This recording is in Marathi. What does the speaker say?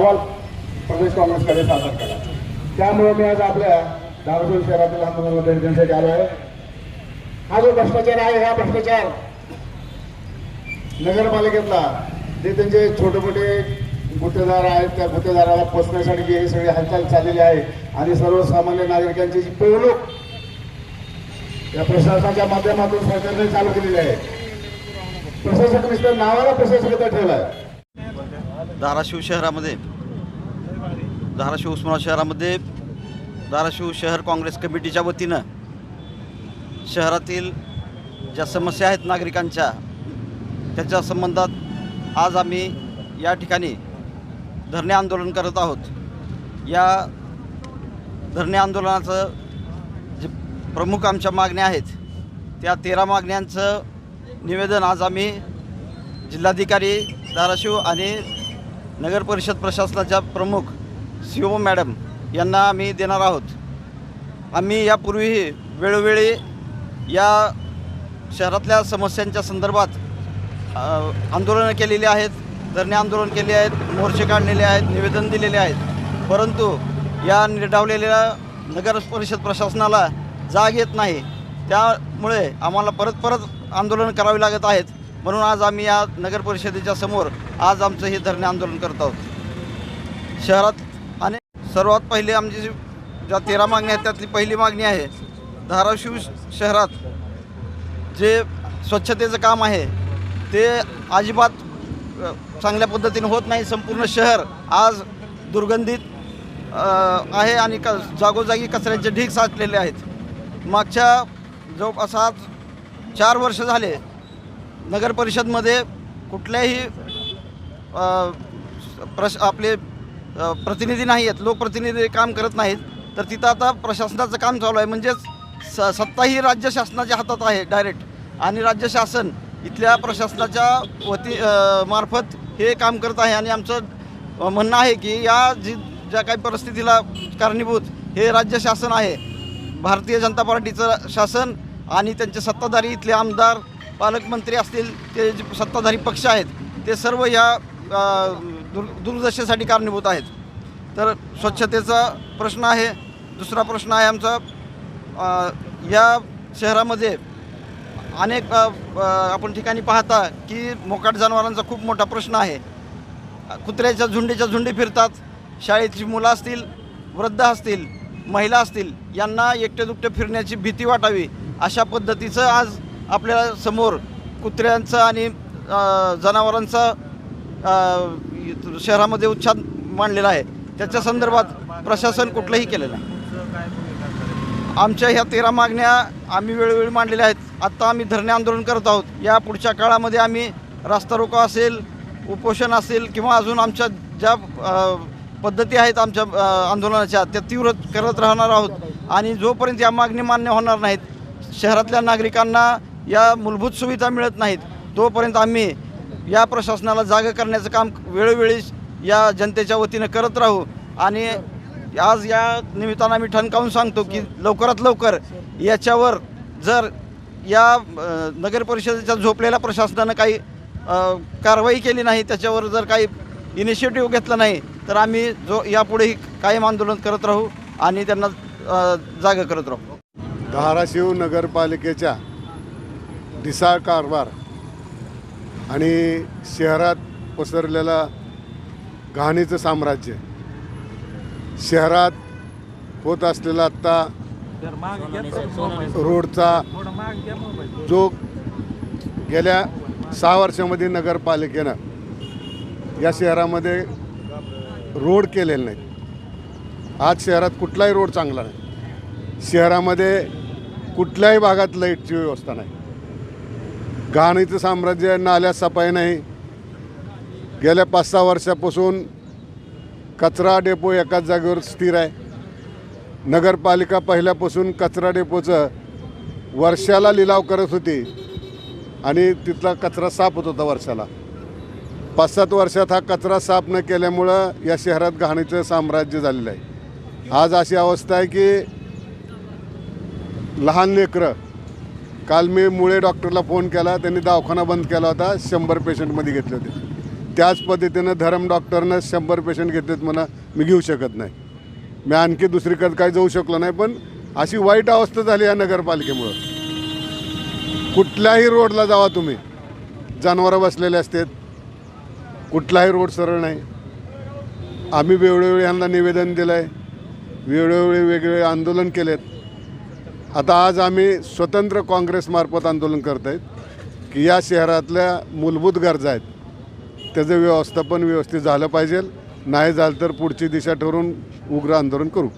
प्रदेश काँग्रेसकडे सादर केला. त्यामुळे मी आज आपल्या धाराशिव शहरातील आंदोलनामध्ये त्यांच्यासाठी आलो आहे. हा जो भ्रष्टाचार आहे हा भ्रष्टाचार नगरपालिकेतला जे त्यांचे छोटे मोठे गुत्तेदार आहेत त्या गुत्तेदाराला पोचण्यासाठी जी हे सगळी हालचाल चाललेली आहे आणि सर्वसामान्य नागरिकांची जी पिळवणूक या प्रशासनाच्या माध्यमातून सरकारने चालू केलेली आहे. प्रशासक नुसतं नावाला प्रशासक ठेवला आहे धाराशिव शहरामध्ये. धाराशिव उस्मानाबाद शहरामध्ये धाराशिव शहर काँग्रेस कमिटीच्या वतीनं शहरातील ज्या समस्या आहेत नागरिकांच्या त्याच्या संबंधात आज आम्ही या ठिकाणी धरणे आंदोलन करत आहोत. या धरणे आंदोलनाचं जे प्रमुख आमच्या मागण्या आहेत त्या तेरा मागण्यांचं निवेदन आज आम्ही जिल्हाधिकारी धाराशिव आणि नगर परिषद प्रशासनाच्या प्रमुख सी ओ मॅडम यांना आम्ही देणार आहोत. आम्ही यापूर्वीही वेळोवेळी या शहरातल्या समस्यांच्या संदर्भात आंदोलनं केलेली आहेत धरणे आंदोलन केले आहेत मोर्चे काढलेले आहेत निवेदन दिलेले आहेत. परंतु या निर्डावलेल्या नगर परिषद प्रशासनाला जाग येत नाही. त्यामुळे आम्हाला परत परत आंदोलन करावे लागत आहेत. म्हणून आज आम्ही या नगर परिषदेच्या समोर आज आमचं हे धरणे आंदोलन करत आहोत. शहरात आणि सर्वात पहिले आमची जी ज्या तेरा मागण्या आहेत त्यातली पहिली मागणी आहे धाराशिव शहरात जे स्वच्छतेचं काम आहे ते अजिबात चांगल्या पद्धतीने होत नाही. संपूर्ण शहर आज दुर्गंधित आहे आणि क जागोजागी कचऱ्याचे ढीग साचलेले आहेत. मागच्या जवळपास आज चार वर्ष झाले नगर परिषदमध्ये कुठल्याही प्रश आपले प्रतिनिधी नाही आहेत लोकप्रतिनिधी काम करत नाहीत तर तिथं आता प्रशासनाचं काम चालू आहे. म्हणजेच स सत्ता ही राज्य शासनाच्या हातात आहे डायरेक्ट आणि राज्य शासन इथल्या प्रशासनाच्या वती मार्फत हे काम करत आहे. आणि आमचं म्हणणं आहे की या जी ज्या काही परिस्थितीला कारणीभूत हे राज्य शासन आहे. भारतीय जनता पार्टीचं शासन आणि त्यांचे सत्ताधारी इथले आमदार पालकमंत्री असतील ते जे सत्ताधारी पक्ष आहेत ते सर्व या दुर दुर्दशेसाठी कारणीभूत आहेत. तर स्वच्छतेचा प्रश्न आहे. दुसरा प्रश्न आहे आमचा या शहरामध्ये अनेक आपण ठिकाणी पाहता की मोकाट जनावरांचा खूप मोठा प्रश्न आहे. कुत्र्याच्या झुंडीच्या झुंडी फिरतात शाळेची मुलं असतील वृद्ध असतील महिला असतील यांना एकटे दुकटे फिरण्याची भीती वाटावी अशा पद्धतीचं आज आपल्यासमोर कुत्र्यांचं आणि जनावरांचा शहरामध्ये उच्छाद मांडलेला आहे. त्याच्या संदर्भात प्रशासन कुठलंही केलेलं नाही. आमच्या ह्या तेरा मागण्या आम्ही वेळोवेळी मांडलेल्या आहेत. आत्ता आम्ही धरणे आंदोलन करत आहोत. या पुढच्या काळामध्ये आम्ही रास्ता रोको असेल उपोषण असेल किंवा अजून आमच्या ज्या पद्धती आहेत आमच्या आंदोलनाच्या त्या तीव्र करत राहणार आहोत. आणि जोपर्यंत या मागणी मान्य होणार नाहीत शहरातल्या नागरिकांना या मूलभूत सुविधा मिळत नाहीत तोपर्यंत आम्ही या प्रशासनाला जागा करण्याचं काम वेळोवेळी या जनतेच्या वतीनं करत राहू. आणि आज या निमित्तानं आम्ही ठणकावून सांगतो की लवकरात लवकर याच्यावर जर या नगरपरिषदेच्या नगर परिषदेच्या झोपलेल्या प्रशासनानं काही कारवाई केली नाही त्याच्यावर जर काही इनिशिएटिव्ह घेतला नाही तर आम्ही जो यापुढेही कायम आंदोलन करत राहू आणि त्यांना जागा करत राहू. धाराशिव नगरपालिकेच्या ढिसाळ कारभार आणि शहरात पसरलेला घाणीचं साम्राज्य. शहरात होत असलेला आत्ता रोडचा जो गेल्या सहा वर्षामध्ये नगरपालिकेनं या शहरामध्ये रोड केलेले नाहीत. आज शहरात कुठलाही रोड चांगला नाही. शहरामध्ये कुठल्याही भागात लाईटची व्यवस्था नाही. घाणीचं साम्राज्य नाल्या सफाई नाही. गेल्या पाच सहा वर्षापासून कचरा डेपो एकाच जागेवर स्थिर आहे. नगरपालिका पहिल्यापासून कचरा डेपोचं वर्षाला लिलाव करत होती आणि तिथला कचरा साफ होत होता वर्षाला. पाच सात वर्षात हा कचरा साफ न केल्यामुळं या शहरात घाणीचं साम्राज्य झालेलं आहे. आज अशी अवस्था आहे की लहान लेकरं काल मी मुळे डॉक्टरला फोन केला त्यांनी दवाखाना बंद केला होता शंभर पेशंटमध्ये घेतले होते. त्याच पद्धतीनं धरम डॉक्टरनं शंभर पेशंट घेतलेत म्हणा मी घेऊ शकत नाही. मी आणखी दुसरीकडे काही जाऊ शकलो नाही पण अशी वाईट अवस्था झाली या नगरपालिकेमुळं. कुठल्याही रोडला जावा तुम्ही. जनावरं बसलेले असतात. कुठलाही रोड सरळ नाही. आम्ही वेळोवेळी यांना निवेदन दिलं आहे वेळोवेळी वेगवेगळे आंदोलन केलेत. आता आज आम्ही स्वतंत्र काँग्रेसमार्फत आंदोलन करत आहेत की या शहरातल्या मूलभूत गरजा आहेत. त्याचं व्यवस्थापन व्यवस्थित झालं पाहिजे. नाही झालं तर पुढची दिशा ठरवून उग्र आंदोलन करू.